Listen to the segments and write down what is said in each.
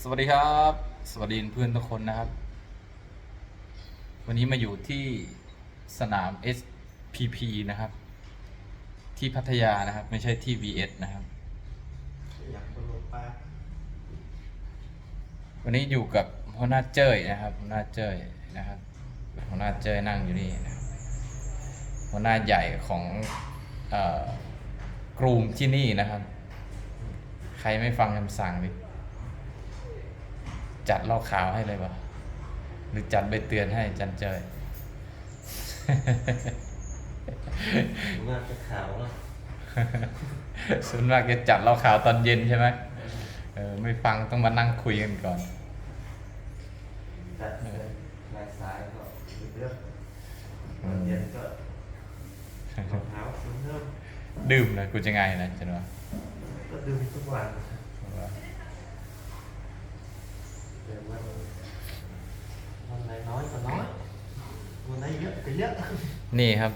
สวัสดีครับ สวัสดีเพื่อนทุกคนนะครับ วันนี้มาอยู่ที่สนาม SPP นะครับ ที่พัทยานะครับ ไม่ใช่ที่ VS นะครับ วันนี้อยู่กับหัวหน้าเจ้ยนะครับหัวหน้าเจ้ยนะครับหัวหน้าเจ้ยนั่งอยู่นี่นะครับหัวหน้าใหญ่ของอกลุ่มที่นี่นะครับ ใครไม่ฟังคำสั่งดิ จัดเหล่าขาวให้เลยปะหรือจัดใบเตือนให้จันเจยน่าจะขาวแล้วส่วนมากจะจัดเหล่าขาวตอนเย็นใช่ไหมเออไม่ฟังต้องมานั่งคุยกันก่อนจัดเลยลายซ้ายก็เลือกตอนเย็นก็รองเท้าซื้อเพิ่มดื่มนะกูจะไงนะจันวะก็ดื่มทุกวันเดี๋ยววันวั น้อยก็น้อยคนไหนเยอะก็เยอะนี่ครับ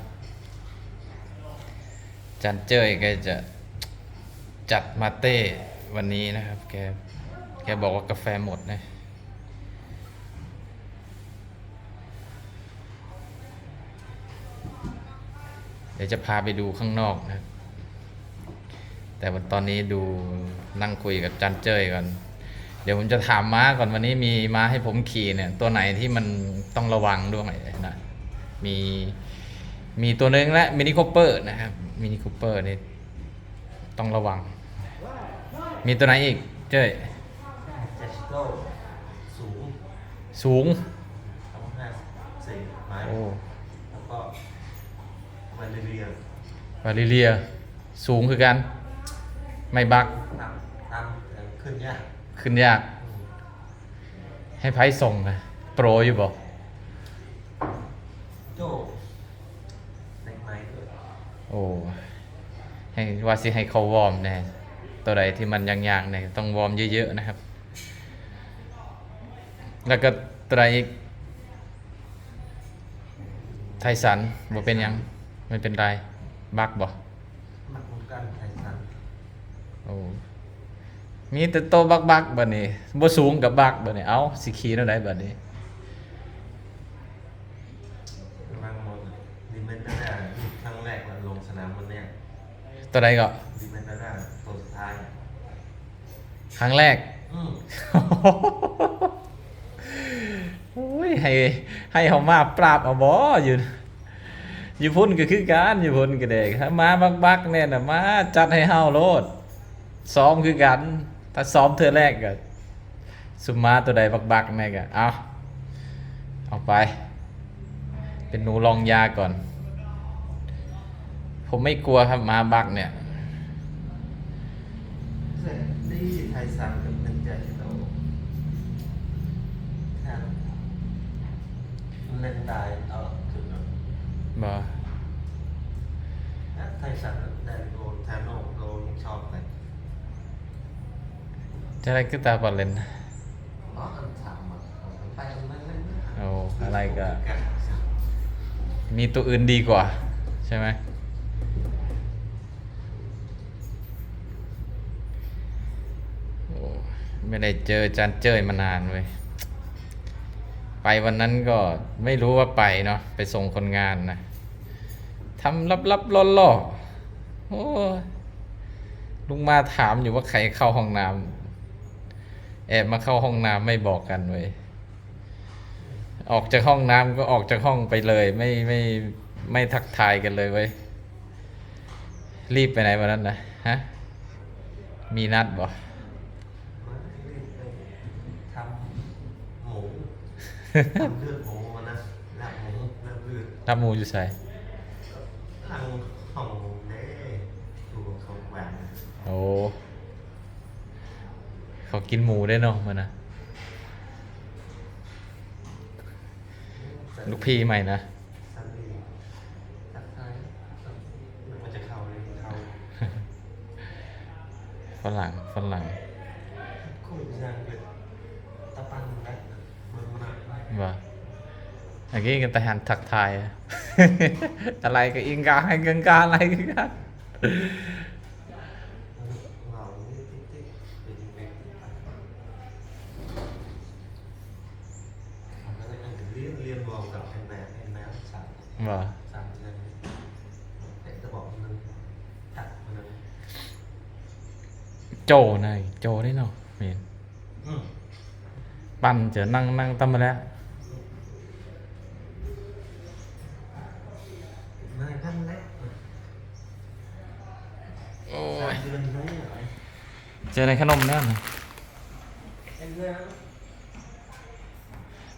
จันเจยแกจะจัดมาเต้วันนี้นะครับ แกแกบอกว่ากาแฟหมดนะเดี๋ยวจะพาไปดูข้างนอกนะแต่วันตอนนี้ดูนั่งคุยกับจันเจยก่อน เดี๋ยวผมจะถามม้าก่อนวันนี้มีม้าให้ผมขี่เนี่ย ตัวไหนที่มันต้องระวังด้วยนะมีมีตัวหนึงและมินิคูเปอร์นะครับมินิคูเปอร์นี่ต้องระวัง มีตัวไหนอีกเจ้ยเจสโก้สูงสูงสองห้าสี่ไม้โอ้แล้วก็วันเรียนวาลิเลีย สูงคือกัน ไม่บักตามตามขึ้นยาก ขึ้นยาก ให้ไพ่ส่งนะโปรอยู่บอกโจ้ในไม้ด้วยโอ้ให้ว่าสิให้เขาวอร์มแน่ตัวใดที่มันยากๆเนี่ยต้องวอร์มเยอะๆนะครับ แล้วก็ตัวใดอีกไทสันบ่เป็นหยังไม่เป็นไร บักบ่มักเหมือนกันไทยสันโอ้ มีแต่โตวบักบักๆบัดนี้บ่สูงกับบักบัดนี้เอ้าสิขี่แนวใดบัดนี้รังหมดดิเมนเตอร์ครั้งแรกเราลงสนามวันเนี้ยตัวใดก็ดิเมนเตอร์ตัวสุดท้าย ครั้งแรก อืมโอ้ยให้ให้เขามาปราบเอาบ่อยู่อยู่พุ่นก็คือกันอยู่พุ่นก็เด็กถ้ามาบักบักๆเนี่ยนะมาจัดให้เฮาโลดซ้อมคือกัน ถ้าซ้อมเธอแรกก็สุมมาตัวใดบักบักๆแม่ก็เอาเอาไป เป็นหนูลองยาก่อน ผมไม่กลัวครับมาบักเนี่ยเสร็จดีไทยสันกับเป็นใจโตครับเล่นได้เออคือ บ่ ไทยสันได้โกนแทนโนโกนชอบเลย จะ อะไรก็ตาบอลเล่นอ๋ออันสามอะไปไม่เล่นโอ้อะไรก็ มีตัวอื่นดีกว่า ใช่ไหมโอ้ไม่ได้เจอจันเจ้ยมานานเว้ยไปวันนั้นก็ไม่รู้ว่าไปเนาะไปส่งคนงานนะทำลับลับล่อล่อๆโอ้ยลุงมาถามอยู่ว่าใครเข้าห้องน้ำ แอบมาเข้าห้องน้ำไม่บอกกันเว้ยออกจากห้องน้ำก็ออกจากห้องไปเลย ไม่ไม่ไม่ทักทายกันเลยเว้ยรีบไปไหนวันนั้นนะฮะมีนัดบ่ทำหมูทำเลือดหมูมานะลาบหมูลาบเลือดรับหมูอยู่ใส่ทางห้องเด้ดูเขาแหวนโอ้ เขากินหมูได้เนาะมันนะลูกพี่ใหม่นะสันดีทักทายมันจะเข้าเลยเข้าฝรั่งฝรั่งคุยงานเป็นตะปันได้เมืองมากว่าเมื่อกี้กันแต่หันทักทาย อะไรก็อิงกาให้กังกาอะไรกัน เรานี่ติ๊กติ๊กเป็นเด็ก บ่สามเดือนเด็กจะบอกมันงตัดมันงโจนายโจได้เนาะเมนอืมปั่นจะนั่งนั่งตั้มมาแล้วนายท่านแรกโอ้สามยเดือนน้อยหน่อยเจอในขนมแน่นอนเอ็นเรื่อง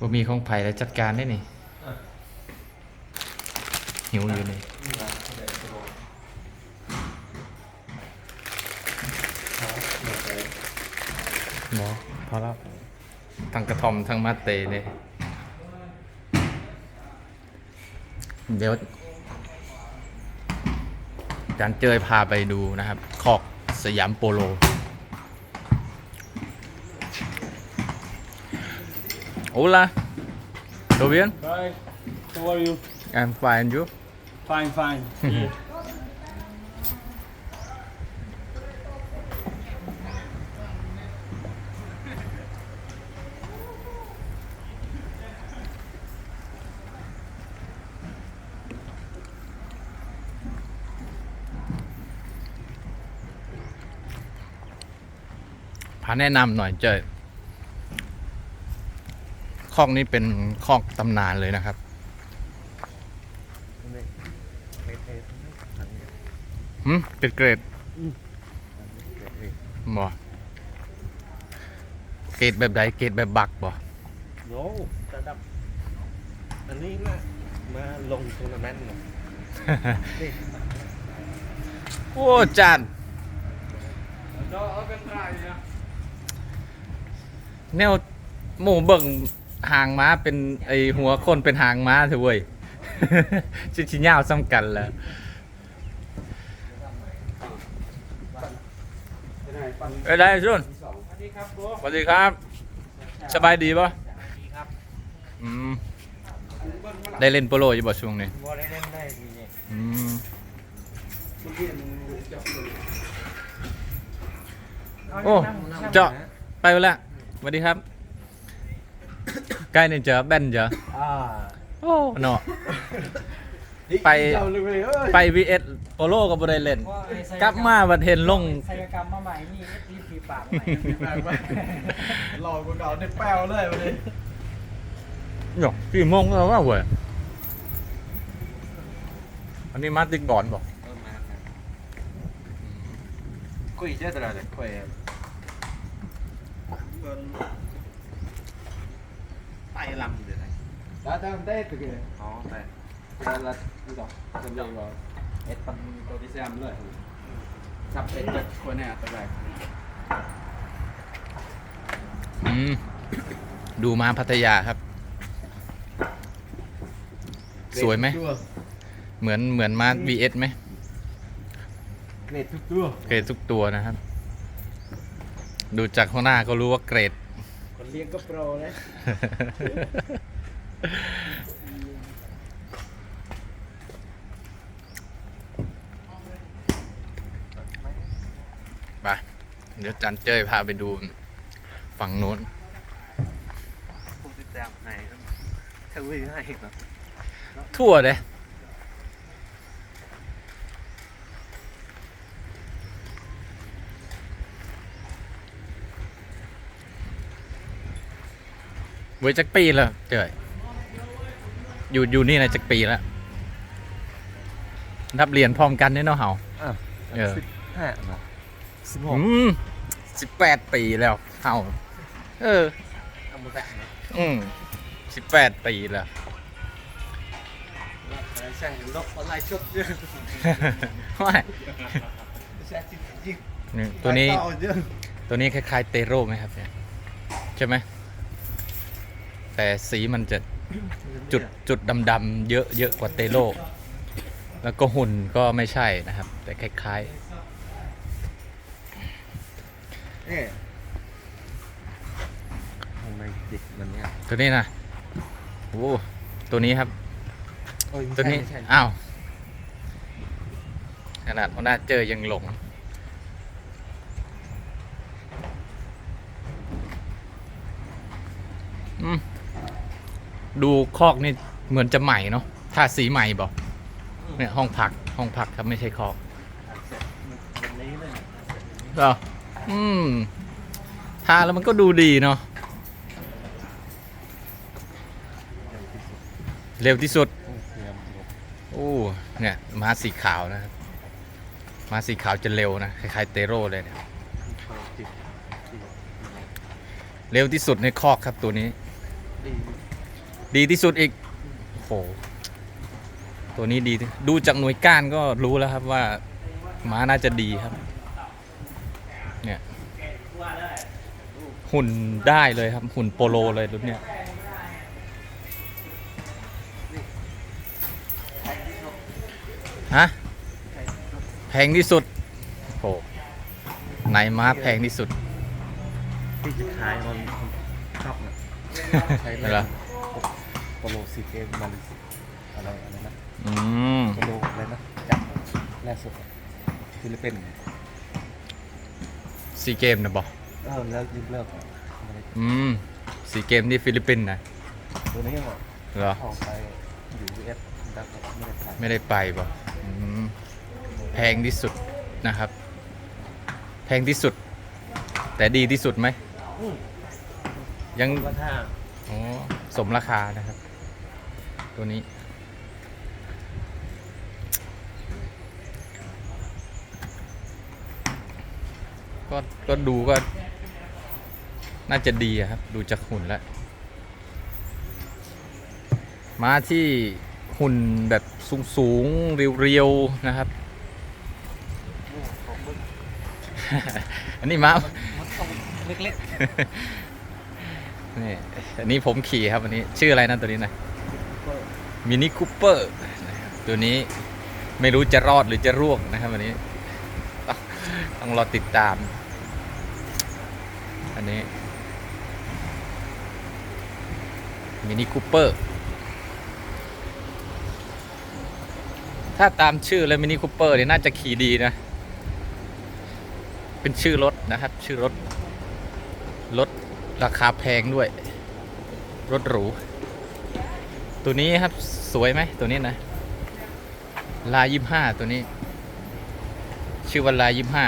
บ่มีของไผ่แล้วจัดการได้นี่อะ หิวอยู่นี่นี่ละเด็กจะบอกเขาหมดเลยหมอพอแล้วทั้งกระทอมทั้งมาเตเลย เดี๋ยวอาจารย์เจยพาไปดูนะครับ ขอกสยามโปโล Hola. ¿Todo bien? Hi, how are you? I'm fine. You? Fine, fine. Yeah. พาแนะนำหน่อยเจยคอกนี้เป็นคอกตำนานเลยนะครับ หืมเป็นเกรดบ่เกรดแบบใดเกรดแบบบักบ่โน้ระดับ อันนี้นะมาลงทัวร์นาเมนต์นะนี่โอ้จานแนวหมูเบิ่งหางม้าเป็นไอหัวคนเป็นหางม้าเถอะเว้ย ชิชิยาวซ้ำกันแล้ว เอ้ยได้ชุนสวัสดีครับโบสวัสดีครับ สบายดีป่ะดีครับอืมได้เล่นโปโลอยู่บ่ช่วงนี้โบได้เล่นได้ดีเนี่ยอืมโอ้เจาะไปแล้วสวัสดีครับ ใกล้นี่เจอแบนเจออ่าโอ้เนาะ ไปเจ้าเลยเอ้ยไป VS โปโลก็บ่ได้เล่นกลับมาบัดเห็นลง ศัลยกรรมมาใหม่มีรีบฟีปากใหม่หล่อกว่าเก่าได้แป้วเลยวันนี้หยอกกี่โมงแล้วว่าเว้ยอันนี้มาติกบอลบอกเออมาครับคุยเจ้าตลอดเลยคุยเบิ้ลไปลำเดี๋ยวไหน đã tao không tết kìa อ๋อ แต่ là là đi đâu làm gì vào hết tầm tôi đi xem rồi sắp hết chất của nè tao này อืมดูมาพัทยาครับ สวยไหม เหมือนเหมือนมา VS ไหม nệt thức tua เกรดทุกตัวนะครับ ดูจากข้างหน้าก็รู้ว่าเกรด còn liên cấp pro đấy ไป เดี๋ยวจันเจ้ยพาไปดูฝั่งโน้นผู้ติดตามไหนถ้าวิ่งให้อีกเหรอทั่วเลยเว้ยจักปีแล้วเจ้ยอยู่อยู่นี่นะจักปีแล้วนับเรียนพร้อมกันเนี่ยเนาะเฮาอะเออสิบห้าเหรอสิบหกอืม สิบแปดปีแล้วเฮาเออเอามาแบกนะอืมสิบแปดปีแล้วใช่ลบออนไลน์ชุดเยอะไม่ใช่จริงนี่ตัวนี้ต่อเยอะตัวนี้คล้ายๆเตโร่ไหมครับเนี่ยใช่ไหมแต่สีมันจะจุดจุดดำๆเยอะเยอะกว่าเตโร่แล้วก็หุ่นก็ไม่ใช่นะครับ แต่คล้าย เอ๊ะทำไมดิบมันเนี่ยๆตัวนี้นะโอ้ตัวนี้ครับโอ้ยไม่ตัวนี้ใช่ไม่ใช่อ้าว ขนาดมันน่าเจอยังหลง อืม ดูคอกนี่เหมือนจะใหม่เนาะทาสีใหม่บอกเนี่ยห้องพัก ห้องพักครับไม่ใช่คอกวันนี้เลยเหรอ อืมทาแล้วมันก็ดูดีเนาะเร็วที่สุด โอ้เนี่ยม้าสีขาวนะครับม้าสีขาวจะเร็วนะคล้ายๆเตโร่เลยเนี่ยเร็วที่สุดในคอกครับตัวนี้ ดีดีที่สุดอีกโอ้โหตัวนี้ดีที่ดูจากหน่วยก้านก็รู้แล้วครับว่าม้าน่าจะดีครับ เนี่ย หุ่นได้เลยครับ หุ่นโปโลเลยรุ่นเนี้ยฮะแพงที่สุดโอ้โหไหนม้าแพงที่สุดที่จะขายมันชอบนะใช่ไหมเหรอโปโลซีเกมมันอะไรอะไรนะอืมโปโลอะไรนะจับแรกสุดอะฟิลิปปินส์ซีเกมนะบอก เออแล้วยกเลิกอะอะไรอืมซีเกมที่ฟิลิปปินส์นะตัวนี้อะเหรอออกไปอยู่ยูเอสดักไม่ได้ไปไม่ได้ไปบอกอืมแพงที่สุดนะครับ แพงที่สุด แต่ดีที่สุดไหม อืมยังว่าถ้าอ๋อสมราคานะครับ ตัวนี้ ก็ก็ดูก็ น่าจะดีอะครับ ดูจากหุ่นแล้วมาที่หุ่นแบบสูงสูงๆ เรียวๆ นะครับของมึงอันนี้ม้ามันต้องเล็กนี่ อันนี้ผมขี่ครับ อันนี้ชื่ออะไรนะตัวนี้นะๆก็มินิคูเปอร์ตัวนี้ไม่รู้จะรอดหรือจะร่วงนะครับวันนี้ต้องต้องรอติดตาม อันนี้ มินิคูเปอร์ถ้าตามชื่อแล้วมินิคูเปอร์เนี่ยน่าจะขี่ดีนะ เป็นชื่อรถนะครับ ชื่อรถ รถราคาแพงด้วย รถหรู ตัวนี้ครับสวยไหมตัวนี้นะลายยี่ห้าตัวนี้ ชื่อว่าลายยี่ห้า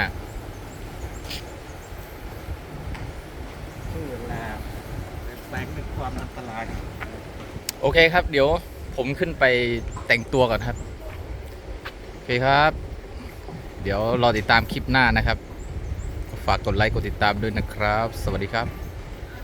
ชื่อลา แฝงเป็นความอันตราย โอเคครับ เดี๋ยวผมขึ้นไปแต่งตัวก่อนครับ โอเคครับ เดี๋ยวรอติดตามคลิปหน้านะครับ ฝากกดไลค์กดติดตามด้วยนะครับ สวัสดีครับ